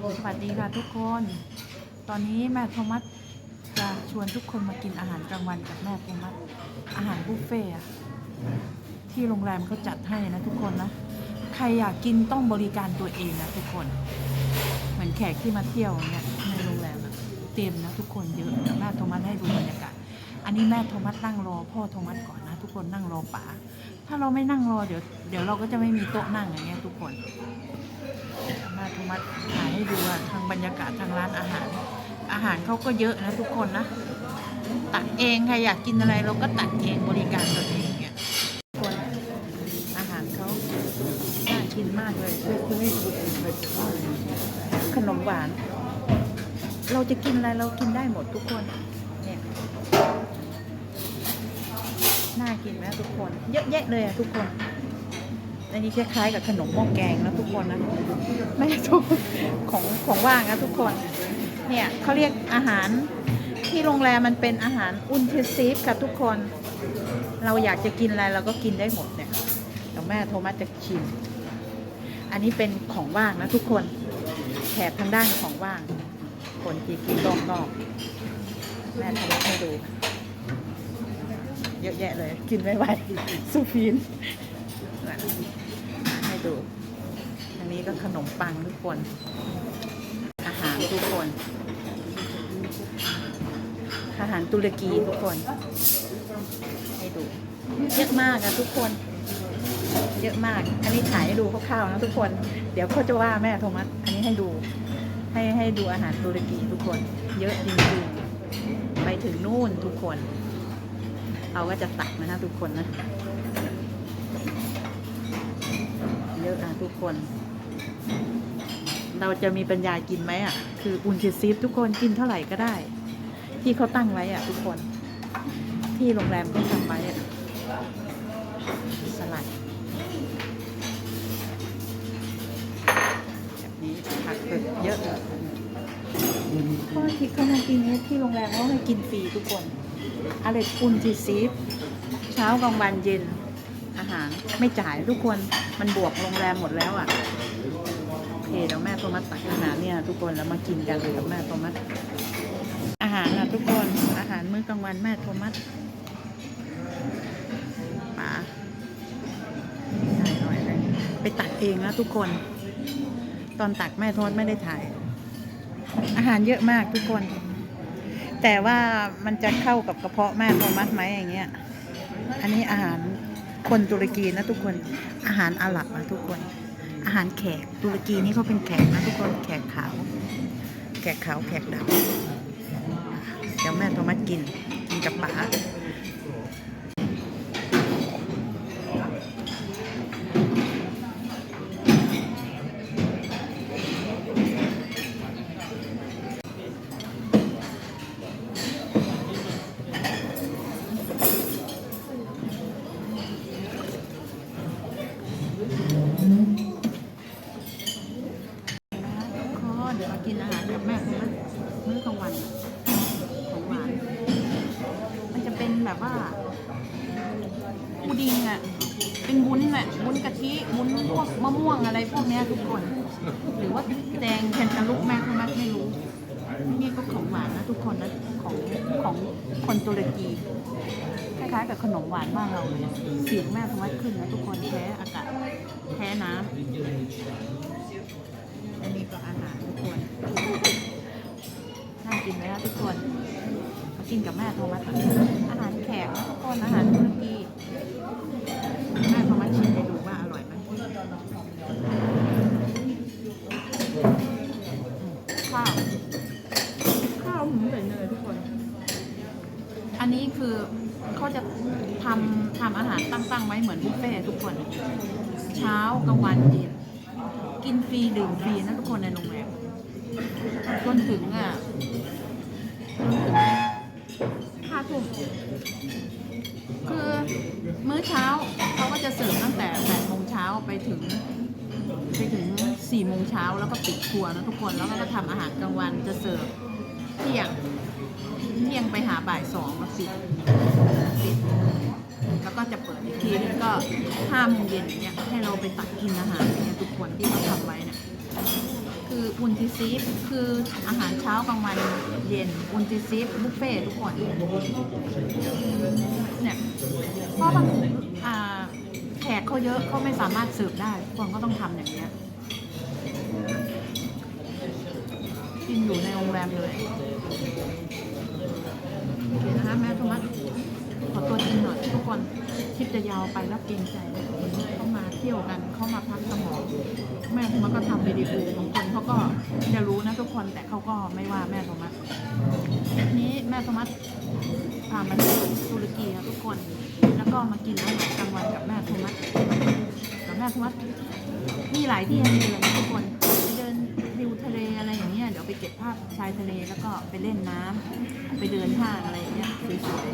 สวัสดีค่ะทุกคน ตอนนี้แม่โทมัสจะชวนทุกคนมากินอาหารกลางวันกับแม่โทมัสอาหารบุฟเฟ่ที่โรงแรมเขาจัดให้นะทุกคนนะ ใครอยากกินต้องบริการตัวเองนะทุกคน เหมือนแขกที่มาเที่ยวเนี่ยในโรงแรมอะเต็มนะทุกคนเยอะเดี๋ยวแม่โทมัสให้ดูบรรยากาศ อันนี้แม่โทมัสนั่งรอพ่อโทมัสก่อน ทุกคนนั่งรอป๋าถ้าเราไม่นั่งรอเดี๋ยวเดี๋ยวเราก็จะไม่มีโต๊ะนั่งอย่างเงี้ยทุกคน มาโทมัสถ่ายให้ดูอะทางบรรยากาศทางร้านอาหาร อาหารเขาก็เยอะนะทุกคนนะ ตักเองใครอยากกินอะไรเราก็ตักเองบริการตัวเองเนี่ยทุกคนอาหารเขาน่ากินมากเลยขนมหวาน เราจะกินอะไรเรากินได้หมดทุกคน เน่ากินไหมทุกคน เยอะแยะเลยอะทุกคน อันนี้คล้ายๆกับขนมหม้อแกงนะทุกคนนะ ไม่ทุกของของว่างนะทุกคน เนี่ยเขาเรียกอาหารที่โรงแรมมันเป็นอาหารอุนเทซีฟค่ะทุกคน เราอยากจะกินอะไรเราก็กินได้หมดเนี่ยเดี๋ยวแม่โทมัสจะชิม อันนี้เป็นของว่างนะทุกคนแถบทางด้านของว่าง คนที่กินรอบนอก แม่ทมัสให้ดู เยอะแยะเลย กินไม่ไหวสุฟีนให้ดู อันนี้ก็ขนมปังทุกคน อาหารทุกคน อาหารตุรกีทุกคน ให้ดู เยอะมากอะทุกคน เยอะมาก อันนี้ถ่ายให้ดูคร่าวๆนะทุกคน เดี๋ยวเขาจะว่าแม่โทมัส อันนี้ให้ดู ให้ให้ดูอาหารตุรกีทุกคน เยอะจริงๆ ไปถึงนู่นทุกคน เราก็จะตักนะคะทุกคนนะ เยอะอะทุกคน เราจะมีปัญญากินไหมอะ คืออุนเชซีฟทุกคนกินเท่าไหร่ก็ได้ ที่เขาตั้งไว้อะทุกคน ที่โรงแรมเขาทำไว้อะสลัดแบบนี้ผักเผ็ดเยอะเลยพราะที่เขามากินเนี้ยที่โรงแรมเขาให้กินฟรีทุกคน อะไรอุนเชซีฟเช้ากลางวันเย็น อาหารไม่จ่ายทุกคนมันบวกโรงแรมหมดแล้วอะโอเคเดี๋ยวแม่โทมัสตักอาหารเนี่ยทุกคนแล้วมากินกันเลยกับแม่โทมัสอาหารนะทุกคนอาหารมื้อกลางวันแม่โทมัสป๋าอร่อยเลยไปตักเองนะทุกคน ตอนตักแม่โทมัสไม่ได้ถ่าย อาหารเยอะมากทุกคน แต่ว่ามันจะเข้ากับกระเพาะแม่โทมัสไหมอย่างเงี้ย อันนี้อาหารคนตุรกีนะทุกคน อาหารอาหรับนะทุกคน อาหารแขกตุรกีนี่เขาเป็นแขกนะทุกคน แขกขาว แขกขาวแขกดำเดี๋ยวแม่โทมัสกินกินกับป๋าก็เดี๋ยวมากินอาหารกับแม่โทมัสมื้อกลางวัน ของหวาน มันจะเป็น แบบว่าปูดิงอะ เป็นวุ้นอะวุ้นกะทิวุ้นพวกมะม่วงอะไรพวกเนี้ยทุกคน หรือว่าแดงแคนตาลูปแม่โทมัสไม่รู้ นี่ก็ของหวานนะทุกคนนะของของคนตุรกีคล้ายๆกับขนมหวานบ้านเราเลยเสียงแม่โทมัสขึ้นนะทุกคนแพ้อากาศแพ้น้ำอันนี้ก็อาหารทุกคนน่ากินไหมคะทุกคนกินกับแม่โทมัสอาหารแขกนะทุกคนอาหารตุรกีแม่โทมัสชิมให้ดูว่าอร่อยไหมข้าวข้าวหมูใส่เนยทุกคน อันนี้คือเขาจะทำทำอาหารตั้งๆไว้เหมือนบุฟเฟ่ทุกคน เช้ากลางวันเย็นกินฟรีดื่มฟรีนะทุกคนในโรงแรมจนถึงอะจนถึงห้าทุ่มคือมื้อเช้าเขาก็จะเสิร์ฟตั้งแต่แปดโมงเช้าไปถึงไปถึงสี่โมงเช้าแล้วก็ปิดครัวนะทุกคนแล้วก็ทำอาหารกลางวันจะเสิร์ฟเที่ยงเที่ยงไปหาบ่ายสองแล้วปิดปิดแล้วก็จะเปิดอีกทีนึงก็ห้าโมงเย็นเงี้ยให้เราไปตักกินอาหารเนี่ยทุกคนที่เขาทำไว้เนี่ยคืออุนทิซีฟคืออาหารเช้ากลางวันเย็นอุนทิซีฟบุฟเฟ่ทุกคนเนี่ยเพราะบางอ่า เขาเยอะเขาไม่สามารถสืบได้ทุกคนก็ต้องทำอย่างเงี้ยกินอยู่ในโรงแรมเลยโอเคนะคะแม่โทมัสขอตัวกินหน่อยทุกคนคลิปจะยาวไปแล้วเกรงใจเขามาเที่ยวกันเขามาพักสมองแม่โทมัสก็ทำวิดีโอบางคนเขาก็จะรู้นะทุกคนแต่เขาก็ไม่ว่าแม่โทมัสทีนี้แม่โทมัสพามาเที่ยวตุรกีค่ะทุกคน แล้วก็มากินอาหารกลางวันกับแม่ ทมัสกับแม่โทมัสมีหลายที่ให้เดินทุกคนไปเดินวิวทะเลอะไรอย่างเงี้ยเดี๋ยวไปเก็บภาพชายทะเลแล้วก็ไปเล่นน้ำไปเดินห้างอะไรอย่างเงี้ยสวย